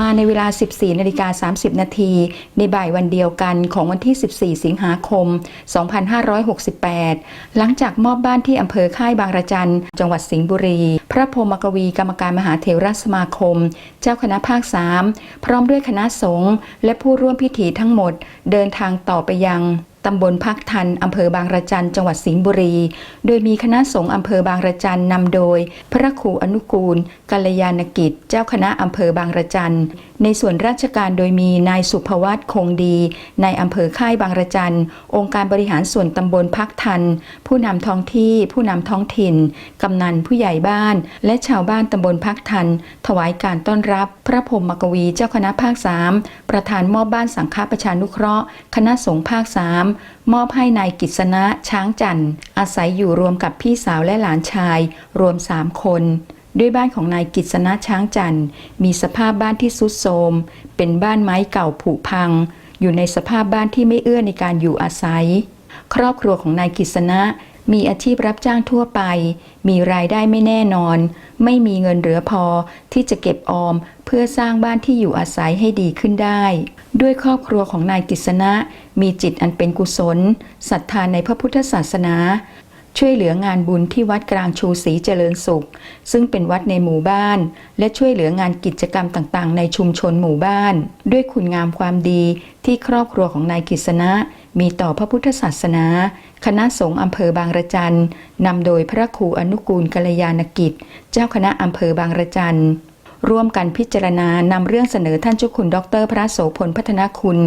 มาในเวลา 14นาฬิกา30 นาทีในบ่ายวันเดียวกันของวันที่ 14 สิงหาคม 2568 หลังจากมอบบ้านที่อำเภอค่ายบางระจัน จังหวัดสิงห์บุรี พระพรหมกวีกรรมการมหาเถรสมาคม เจ้าคณะภาค 3 พร้อมด้วยคณะสงฆ์และผู้ร่วมพิธีทั้งหมด เดินทางต่อไปยัง ตำบลพักทันอำเภอบางระจันจังหวัดสิงห์บุรี โดยมีคณะสงฆ์อำเภอบางระจันนำโดย พระครูอนุกูลกัลยาณกิจ เจ้าคณะอำเภอบางระจันในส่วนราชการโดยมีนายสุภวัตคงดีในอำเภอค่ายบางระจัน องค์การบริหารส่วนตำบลพักทัน ผู้นำท้องที่ ผู้นำท้องถิ่น กำนันผู้ใหญ่บ้าน และชาวบ้านตำบลพักทัน ถวายการต้อนรับ พระพรหมกวีเจ้าคณะภาคสามประธานมอบบ้านสังฆประชานุเคราะห์ คณะสงฆ์ภาคสามมอบให้นายกิษณะช้างจันทร์อาศัยอยู่รวมกับพี่สาวและหลานชาย รวมสามคน ด้วยบ้านของนายกิษณะช้างจันทร์ มีสภาพบ้านที่ทรุดโทรมเป็นบ้านไม้เก่าผุพัง อยู่ในสภาพบ้านที่ไม่เอื้อในการอยู่อาศัย ครอบครัวของนายกิษณะมีอาชีพรับจ้างทั่วไป มีรายได้ไม่แน่นอน ไม่มีเงินเหลือพอที่จะเก็บออมเพื่อสร้างบ้านที่อยู่อาศัยให้ดีขึ้นได้ ด้วยครอบครัวของนายกิษณะ มีจิตอันเป็นกุศลศรัทธาในพระพุทธศาสนา ช่วยเหลืองานบุญที่วัดกลางชูศรีเจริญสุข ซึ่งเป็นวัดในหมู่บ้าน และช่วยเหลืองานกิจกรรมต่างๆ ในชุมชนหมู่บ้าน ด้วยคุณงามความดีที่ครอบครัวของนายกิษณะ มีต่อพระพุทธศาสนา คณะสงฆ์อำเภอบางระจันนำโดยพระครูอนุกูลกัลยาณกิจ เจ้าคณะอำเภอบางระจัน ร่วมกันพิจารณานำเรื่องเสนอท่านเจ้าคุณดร พระโสพลพัฒนาคุณ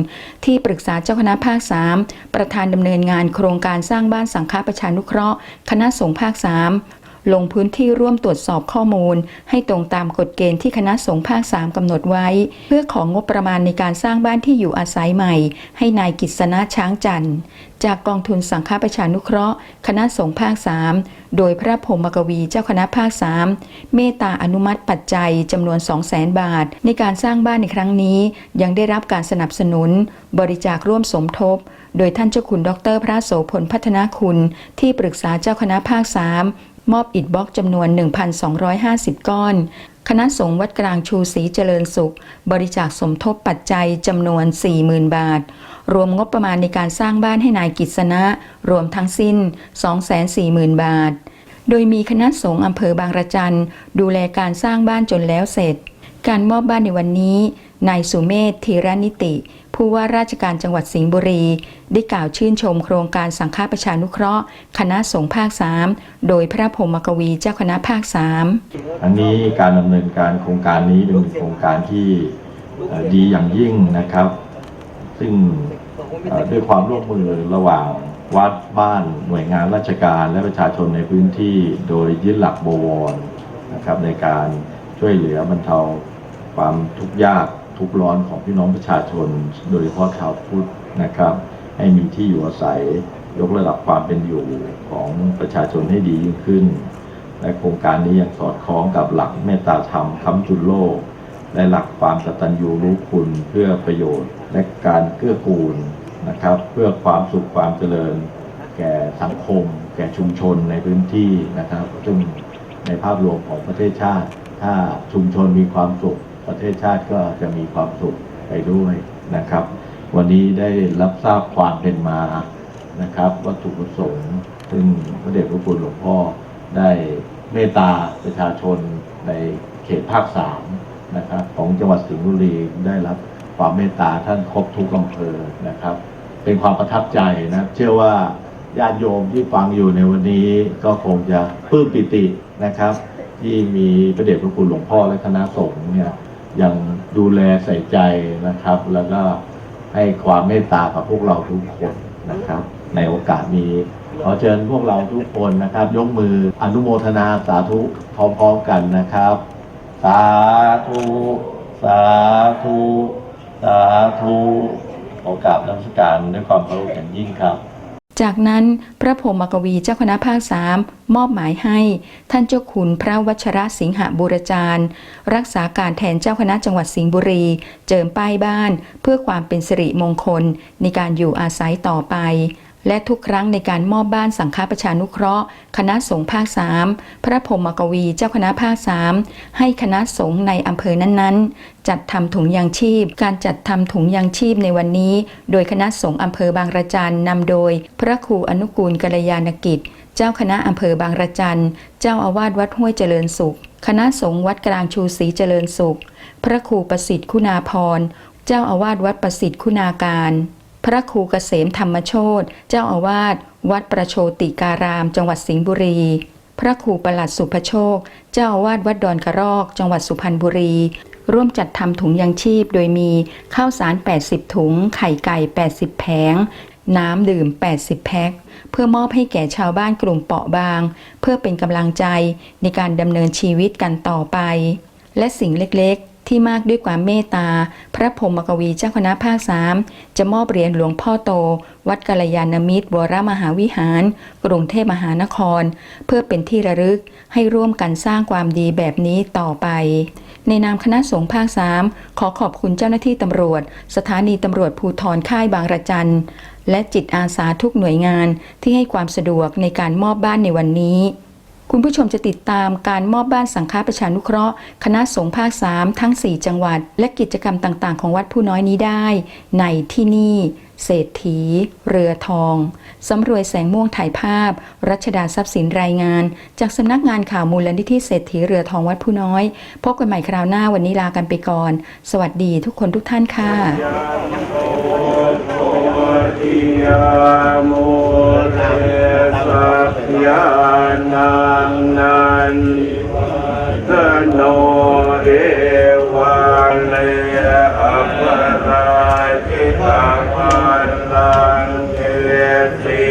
ที่ปรึกษาเจ้าคณะภาค 3 ประธานดำเนินงานโครงการสร้างบ้านสังฆประชานุเคราะห์ คณะสงฆ์ภาค 3 ลงพื้นที่ร่วมตรวจสอบข้อมูล ให้ตรงตามกฎเกณฑ์ที่คณะสงฆ์ภาค 3 กำหนดไว้ เพื่อของงบประมาณในการสร้างบ้านที่อยู่อาศัยใหม่ ให้นายกิษณะช้างจันทร์จากกองทุนสังฆประชานุเคราะห์ คณะสงฆ์ภาค 3 โดยพระพรมกวีเจ้าคณะภาค 3 เมตตาอนุมัติปัจจัยจำนวน 200,000 บาท ในการสร้างบ้านในครั้งนี้ ยังได้รับการสนับสนุน บริจาคร่วมสมทบ โดยท่านเจ้าคุณดร พระโสพลพัฒนาคุณ ที่ปรึกษาเจ้าคณะภาค 3 มอบอิฐบล็อกจำนวน 1,250 ก้อน คณะสงฆ์วัดกลางชูศรีเจริญสุข บริจาคสมทบปัจจัยจำนวน 40,000 บาท รวมงบประมาณในการสร้างบ้านให้นายกิษณะ รวมทั้งสิ้น 240,000 บาท โดยมีคณะสงฆ์อำเภอบางระจันดูแลการสร้างบ้านจนแล้วเสร็จ การมอบบ้านในวันนี้ นายสุเมธธีรนิติ ผู้ว่าราชการจังหวัดสิงห์บุรี ได้กล่าวชื่นชมโครงการสังฆประชานุเคราะห์ คณะสงฆ์ภาค 3 โดยพระพรหมกวีเจ้าคณะภาค 3 อันนี้การดำเนินการโครงการนี้เป็นโครงการที่ดีอย่างยิ่งนะครับ ซึ่งด้วยความร่วมมือระหว่างวัดบ้านหน่วยงานราชการและประชาชนในพื้นที่ โดยยึดหลักบวรนะครับในการช่วยเหลือบรรเทาความทุกข์ยาก ทุกข์ร้อนของพี่น้องประชาชน โดยเฉพาะชาวพุทธนะครับ ให้มีที่อยู่อาศัยยกระดับความเป็นอยู่ของประชาชนให้ดียิ่งขึ้น และโครงการนี้ยังสอดคล้องกับหลักเมตตาธรรมค้ำจุนโลก และหลักความกตัญญูรู้คุณเพื่อประโยชน์ และการเกื้อกูลนะครับ เพื่อความสุขความเจริญ แก่สังคม แก่ชุมชนในพื้นที่นะครับซึ่งในภาพรวมของประเทศชาติ ถ้าชุมชนมีความสุข ประเทศชาติก็จะมีความสุขไปด้วยนะครับ วันนี้ได้รับทราบความเป็นมานะครับ วัตถุประสงค์ซึ่งพระเดชพระคุณหลวงพ่อได้เมตตาประชาชนในเขตภาคสามนะครับ ของจังหวัดสิงห์บุรีได้รับความเมตตาท่านครบทุกอำเภอนะครับ เป็นความประทับใจนะเชื่อว่าญาติโยมที่ฟังอยู่ในวันนี้ก็คงจะปลื้มปิตินะครับ ที่มีพระเดชพระคุณหลวงพ่อและคณะสงฆ์เนี่ย ยังดูแลใส่ใจนะครับ แล้วก็ให้ความเมตตากับพวกเราทุกคนนะครับ ในโอกาสนี้ขอเชิญพวกเราทุกคนนะครับ ยกมืออนุโมทนาสาธุพร้อมๆกันนะครับ สาธุ สาธุ สาธุขอกาบนมัสการด้วยความเคารพอย่างยิ่งครับ จากนั้นพระพรหมกวีเจ้าคณะภาคสามมอบหมายให้ท่านเจ้าขุนพระวัชระสิงหบุรจารย์ รักษาการแทนเจ้าคณะจังหวัดสิงห์บุรี เจิมป้ายบ้าน เพื่อความเป็นสิริมงคลในการอยู่อาศัยต่อไป และทุกครั้งในการมอบบ้านสังฆประชานุเคราะห์ คณะสงฆ์ภาค3พระพรหมกวีเจ้าคณะภาค3ให้คณะสงฆ์ในอำเภอนั้นๆ จัดทำถุงยางชีพ การจัดทำถุงยางชีพในวันนี้ โดยคณะสงฆ์อำเภอบางระจันนำโดย พระครูอนุกูลกัลยาณกิจ เจ้าคณะอำเภอบางระจันเจ้าอาวาสวัดห้วยเจริญสุข คณะสงฆ์วัดกลางชูศรีเจริญสุข พระครูประสิทธิ์คุณาพรเจ้าอาวาสวัดประสิทธิ์คุณาการ ระครูเกษมธรรมโชตเจ้าอาวาสวัดประโชติการาม จังหวัดสิงห์บุรี พระครูประหลัดสุภโชค เจ้าอาวาสวัดดอนกระรอก จังหวัดสุพรรณบุรี ร่วมจัดทำถุงยังชีพโดยมีข้าวสาร 80 ถุง ไข่ไก่ 80 แผง น้ำดื่ม 80 แพ็ค เพื่อมอบให้แก่ชาวบ้านกลุ่มเปราะบาง เพื่อเป็นกำลังใจในการดำเนินชีวิตกันต่อไป และสิ่งเล็ก ที่มากด้วยความเมตตา พระพรหมกวีเจ้าคณะภาคสามจะมอบเหรียญหลวงพ่อโต วัดกัลยาณมิตรวรมหาวิหาร กรุงเทพมหานคร เพื่อเป็นที่ระลึกให้ร่วมกันสร้างความดีแบบนี้ต่อไป ในนามคณะสงฆ์ภาคสามขอขอบคุณเจ้าหน้าที่ตำรวจ สถานีตำรวจภูธรค่ายบางระจันและจิตอาสาทุกหน่วยงานที่ให้ความสะดวกในการมอบบ้านในวันนี้ คุณผู้ชมจะติดตามการมอบบ้านสังฆประชานุเคราะห์ คณะสงฆ์ภาค 3 ทั้ง 4 จังหวัด และกิจกรรมต่าง ๆ ของวัดผู้น้อยนี้ได้ ในที่นี่ เศรษฐี เรือทอง สำรวยแสงม่วงถ่ายภาพ รัชดาทรัพย์สินรายงาน จากสำนักงานข่าวมูลนิธิเศรษฐีเรือทองวัดผู้น้อย พบกันใหม่คราวหน้าวันนี้ลากันไปก่อน สวัสดีทุกคนทุกท่านค่ะทิยาโมเตสัพยานังนันตโนเอวันเลอัปราชิตามันลังเทสิ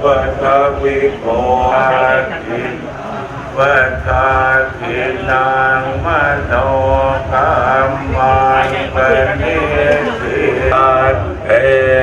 ปัตวิโกติวัตทินังมโนกรรมังปณิสิตาเอ